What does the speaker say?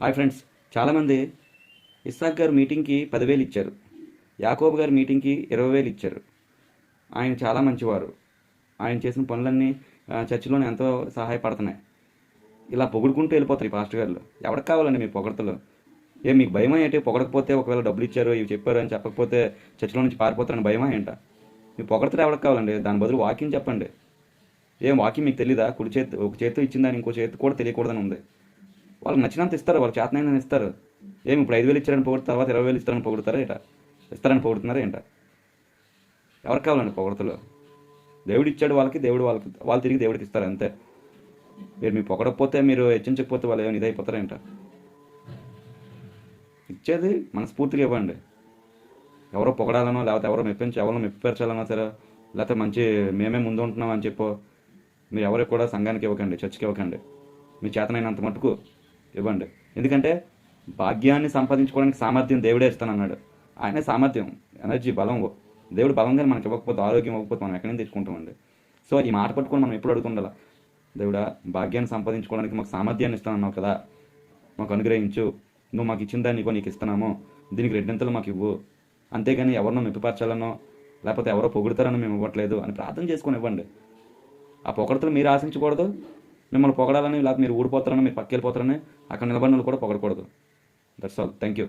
Hi friends. చాలామంది ఇస్సాక్ గారు మీటింగ్కి పదివేలు ఇచ్చారు. యాకోబు గారు మీటింగ్కి ఇరవై వేలు ఇచ్చారు. ఆయన చాలా మంచివారు. ఆయన చేసిన పనులన్నీ చర్చిలోనే ఎంతో సహాయపడుతున్నాయి. ఇలా పొగుడుకుంటూ వెళ్ళిపోతారు ఈ పాస్టర్ గారు. ఎవరికి కావాలండి మీ పొగడతలు? ఏ మీకు భయమా ఏంటి? పొగడకపోతే ఒకవేళ డబ్బులు ఇచ్చారు ఇవి చెప్పారు అని చెప్పకపోతే చర్చిలో నుంచి పారిపోతారని భయమా ఏంట? మీ పొగడతలు ఎవరికి కావాలండి? దాని బదులు వాకింగ్ చెప్పండి. ఏం వాకింగ్ మీకు తెలీదా? కుడి చేతి ఒక చేతితో ఇచ్చిందని ఇంకో చేతి కూడా తెలియకూడదని ఉంది. వాళ్ళకి నచ్చినంత ఇస్తారు వాళ్ళు చేతనైనా ఇస్తారు. ఏమి ఇప్పుడు ఐదు వేలు ఇచ్చారని పొగుడు తర్వాత ఇరవై వేలు ఇస్తారని పొగుడుతారా ఏంట? ఇస్తారని పొగుడుతున్నారా ఏంట? ఎవరికి కావాలండి పొగడతలు? దేవుడు ఇచ్చాడు వాళ్ళకి దేవుడు వాళ్ళకి వాళ్ళు తిరిగి దేవుడికి ఇస్తారు అంతే. మీరు మీ పొగడకపోతే మీరు హెచ్చించకపోతే వాళ్ళు ఏమైనా ఇదైపోతారేంట ఇచ్చేది మనస్ఫూర్తిగా ఇవ్వండి. ఎవరో పొగడాలనో లేకపోతే ఎవరో మెప్పించి ఎవరో మెప్పించాలనో సరే లేకపోతే మంచి మేమే ముందు ఉంటున్నాం అని చెప్పో మీరు ఎవరికి కూడా సంఘానికి ఇవ్వకండి చర్చికి ఇవ్వకండి. మీ చేతనైనంత మటుకు ఇవ్వండి. ఎందుకంటే భాగ్యాన్ని సంపాదించుకోవడానికి సామర్థ్యం దేవుడే ఇస్తానన్నాడు. ఆయనే సామర్థ్యం ఎనర్జీ బలం. దేవుడు బలంగా మనకి ఇవ్వకపోతే ఆరోగ్యం ఇవ్వకపోతే మనం ఎక్కడి నుంచి తెచ్చుకుంటామండి? సో ఈ మాట పట్టుకొని మనం ఎప్పుడు అడుగుతుండాల? దేవుడా భాగ్యాన్ని సంపాదించుకోవడానికి మాకు సామర్థ్యాన్ని ఇస్తానన్నావు కదా. మాకు అనుగ్రహించు. నువ్వు మాకు ఇచ్చిన దాన్ని నీకు ఇస్తున్నాము. దీనికి రెండింతలు మాకు ఇవ్వు. అంతేగాని ఎవరినో మెప్పిపరచాలనో లేకపోతే ఎవరో పొగుడతారనో మేము ఇవ్వట్లేదు అని ప్రార్థన చేసుకొని ఇవ్వండి. ఆ పొగడతలు మీరు ఆశించకూడదు. మిమ్మల్ని పొగడాలని లేకపోతే మీరు ఊడిపోతారని మీరు పక్కెళ్ళిపోతారని అక్కడ నిలబడిన కూడా పొగడకూడదు. That's all thank you